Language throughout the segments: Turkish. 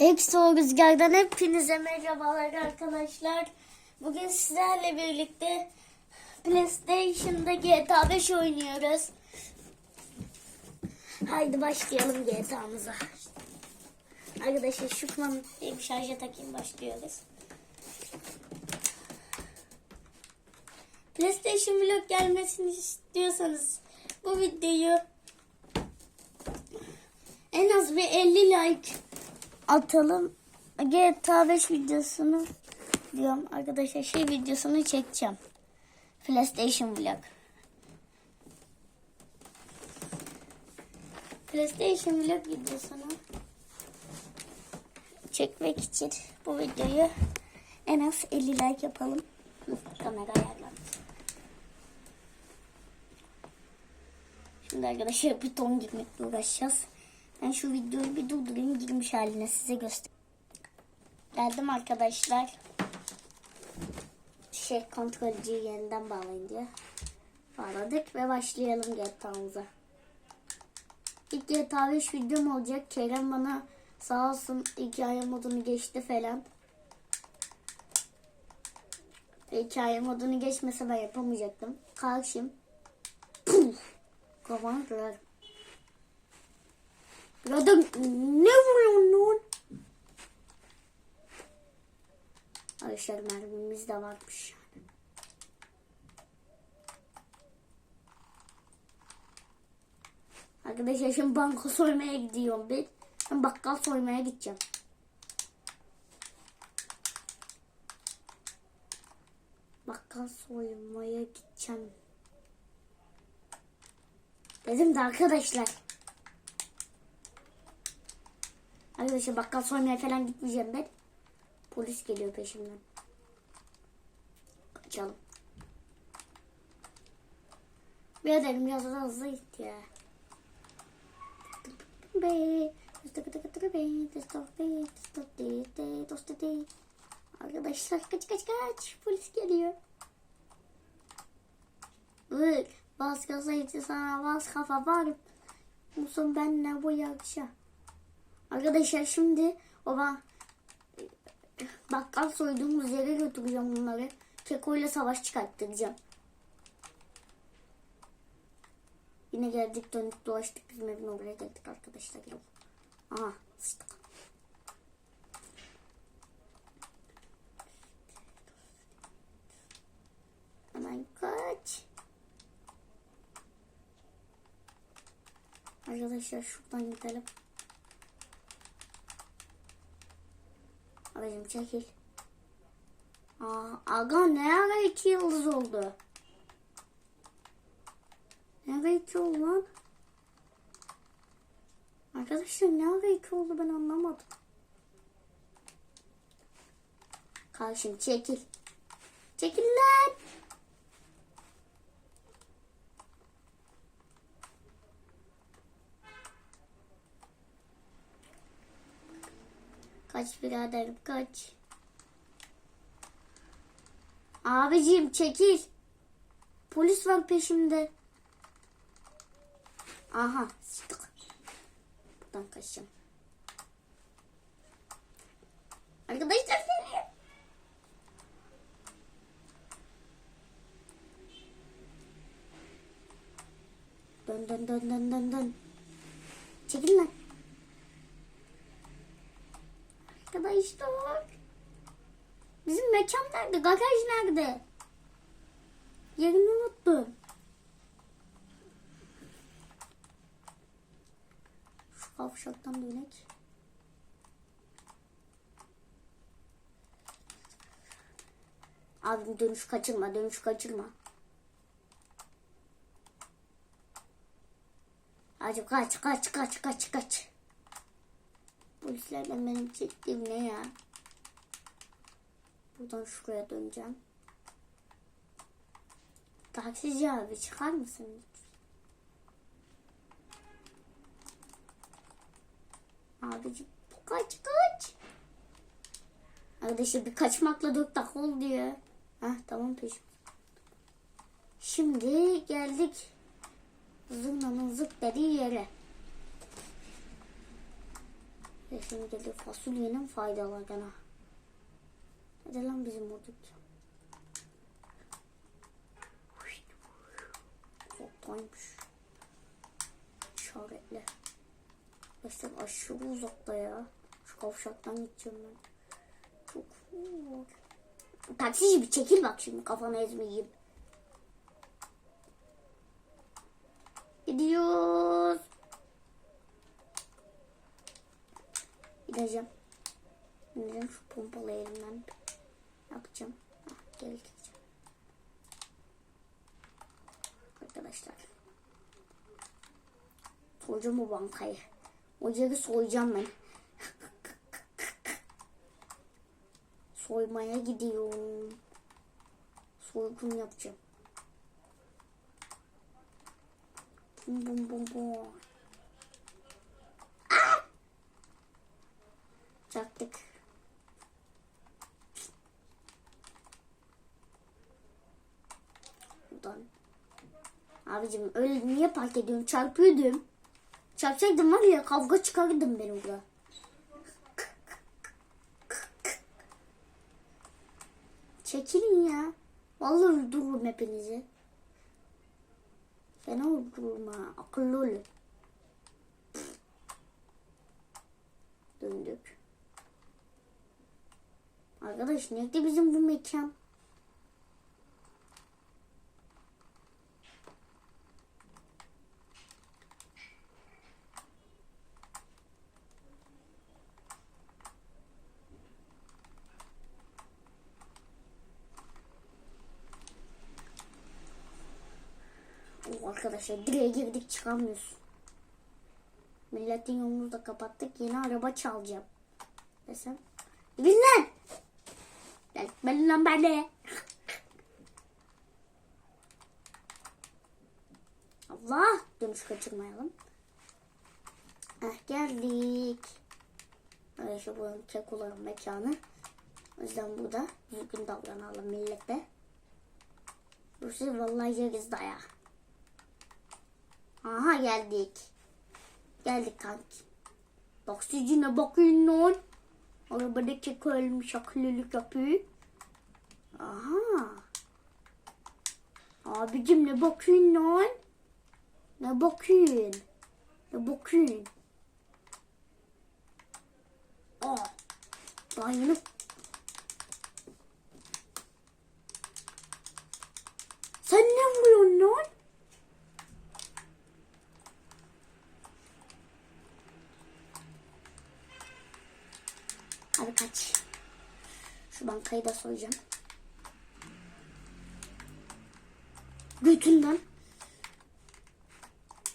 Exo Rüzgar'dan hepinize merhabalar arkadaşlar. Bugün sizlerle birlikte PlayStation'da GTA 5 oynuyoruz. Haydi başlayalım GTA'mıza. Arkadaşlar şükran bir şarja takayım başlıyoruz. PlayStation vlog gelmesini istiyorsanız bu videoyu en az bir 50 like atalım. GTA 5 videosunu diyorum arkadaşlar şey videosunu çekeceğim. PlayStation vlog. PlayStation vlog videosunu çekmek için bu videoyu en az 50 like yapalım. Kamera ayarlandı. Şimdi arkadaşlar bir ton girmekle uğraşacağız. Ben şu videoyu bir durdurayım girmiş haline size göster. Geldim arkadaşlar. Şey kontrolcüyü yeniden bağlayın diye. Bağladık ve başlayalım GTA'mıza. İlk GTA 5 videom olacak. Kerem bana sağ olsun hikaye modunu geçti falan. Hikaye modunu geçmese ben yapamayacaktım. Karşım. Kafana kırarım. Ya da ne vuruyorsun lan? Arkadaşlar mermimiz de varmış. Arkadaşlar şimdi banka soymaya gidiyorum ben. Ben bakkal soymaya gideceğim. Bakkal soymaya gideceğim. Dedim de arkadaşlar. Arkadaşlar bakkal soymaya falan gitmeyeceğim ben. Polis geliyor peşimden. Kaçalım. Bir ederim biraz daha hızlı git ya. Arkadaşlar kaç kaç kaç polis geliyor. Bas gaza sana bas kafa var. Musun benle bu yakışa. Arkadaşlar şimdi o ba- bakkal soyduğumuz yere götüreceğim bunları. Keko ile savaş çıkarttıracağım. Yine geldik döndük dolaştık bizim evin oraya geldik arkadaşlar. Yok. Aha sıçtık. Hemen kaç. Arkadaşlar şuradan gidelim. Abicim çekil. Aa, aga ne ara iki yıldız oldu? Ne ara iki oldu lan? Arkadaşlar ne ara iki oldu ben anlamadım. Karşım çekil. Çekil lan. Kaç biraderim kaç. Abicim çekil. Polis var peşimde. Aha sıktık. Buradan kaçacağım. Arkadaşlar seni. Dön dön dön dön dön dön. Çekil lan. Arkadaşlar. Bizim mekan nerede? Garaj nerede? Yerini unuttum. Şu kavşaktan dönek. Abim dönüş kaçırma, dönüş kaçırma. Hadi kaç, kaç, kaç, kaç, kaç. Polislerden benim çektiğim ne ya? Buradan şuraya döneceğim. Taksici abi çıkar mısın? Abici kaç kaç. Arkadaşlar bir kaçmakla dört dakika oldu ya. Heh tamam peşim. Şimdi geldik. Zırnanın zıp dediği yere. Ve şimdi geldi fasulyenin faydalarına. Hadi lan bizim oradaki. Uzaktaymış. İşaretle. Mesela aşırı uzakta ya. Şu kavşaktan gideceğim ben. Çok uzak. Taksici bir çekil bak şimdi kafana ezmeyeyim. Gidiyoruz. Gideceğim. Gideceğim şu pompalı elimden. Yapacağım. Hah, geri gideceğim. Arkadaşlar. Soyacağım o bankayı. O yeri soyacağım ben. Soymaya gidiyorum. Soygun yapacağım. Bum bum bum bum. Çaktık. Buradan. Abicim öyle niye park ediyorsun? Çarpıyordum. Çarpsaydım var ya kavga çıkardım ben orada. Çekilin ya. Vallahi öldürürüm hepinizi. Ben öldürürüm ha. Akıllı olun. Döndük. Arkadaş nerede bizim bu mekan? Oo, arkadaşlar direğe girdik çıkamıyoruz. Milletin yolunu da kapattık. Yeni araba çalacağım. Desem. Lan. Gel ben lan ben de. Allah. Dönüş kaçırmayalım. Eh geldik. Arkadaşlar bu kekoların mekanı. O yüzden burada düzgün davranalım millete. Burası vallahi yeriz dayağı. Aha geldik. Geldik kanki. Taksicine bakın lan. Arabada keko ölmüş akıllılık yapıyor. Aha. Abicim ne bakıyorsun lan? Ne bakıyorsun? Ne bakıyorsun? Aa. Daha yeni Sen ne vuruyorsun lan? Hadi kaç. Şu bankayı da soyacağım. Götünden.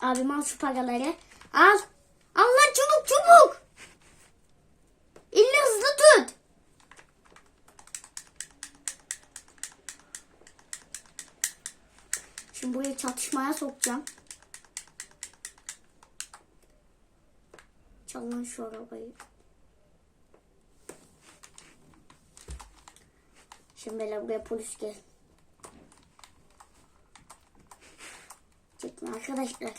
Abim al şu paraları. Al. Al lan çabuk çabuk. Elini hızlı tut. Şimdi burayı çatışmaya sokacağım. Çal lan şu arabayı. Şimdi böyle buraya polis gel. Çekme arkadaşlar.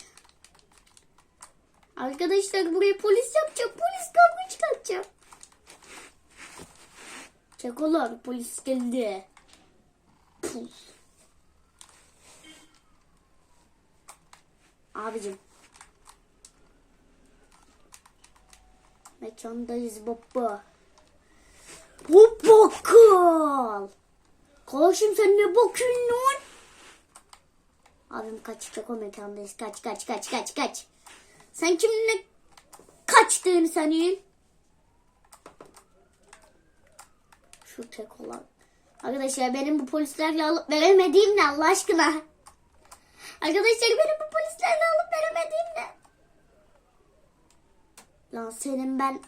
Arkadaşlar buraya polis yapacağım. Polis kavga çıkartacağım. Çek oğlum polis geldi. Puh. Abicim. Mekandayız baba. Bu bakal. Kardeşim sen ne bakıyorsun lan? Abim kaçacak o mekandayız. Kaç kaç kaç kaç kaç. Sen kiminle kaçtığını sanıyorsun? Şu tek olan. Arkadaşlar benim bu polislerle alıp veremediğim ne Allah aşkına? Arkadaşlar benim bu polislerle alıp veremediğim ne? Lan senin ben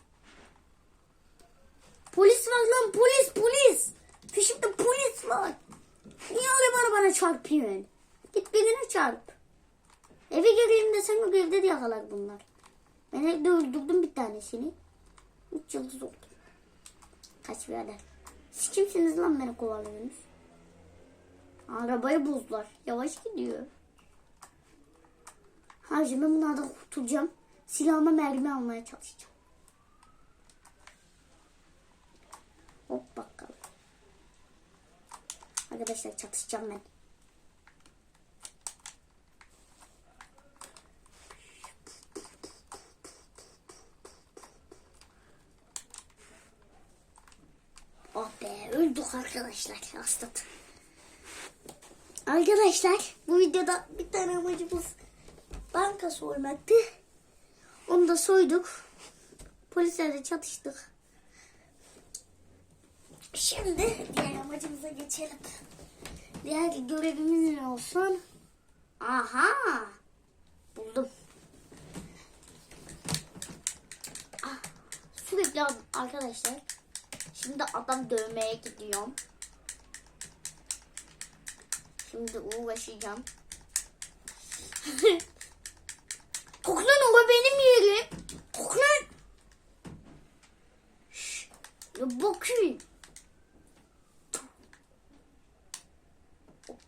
Polis var lan polis polis. Peşimde polis var. Niye öyle bana bana çarpıyorsun? Git birine çarp. Eve geleyim desen yok evde de yakalar bunlar. Ben evde öldürdüm bir tanesini. Üç yıldız oldu. Kaç birader. Siz kimsiniz lan beni kovalıyorsunuz? Arabayı bozdular. Yavaş gidiyor. Ha şimdi bunlardan kurtulacağım. Silahıma mermi almaya çalışacağım. Hop bakalım. Arkadaşlar çatışacağım ben. Oh be öldük arkadaşlar. Hastadı. Arkadaşlar bu videoda bir tane amacımız banka soymaktı. Onu da soyduk. Polislerle çatıştık. Şimdi diğer amacımıza geçelim. Diğer görevimiz ne olsun? Aha! Buldum. Ah, sürekli ad- arkadaşlar. Şimdi adam dövmeye gidiyorum. Şimdi uğraşacağım. Koklan o benim yerim. Koklan. Şşş. Ya bakayım.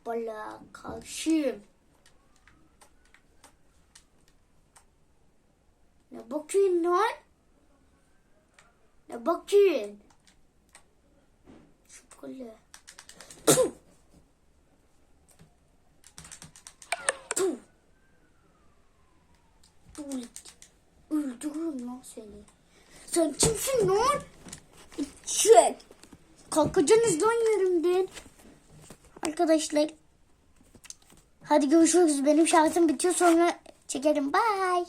Hoppala karşım. Ne bakayım lan? Ne! Puh! Tuvalet. Öldürürüm lan seni. Sen kimsin lan? Çek. Kalkacaksınız lan yerimden. Arkadaşlar. Hadi görüşürüz. Benim şartım bitiyor sonra çekerim. Bye.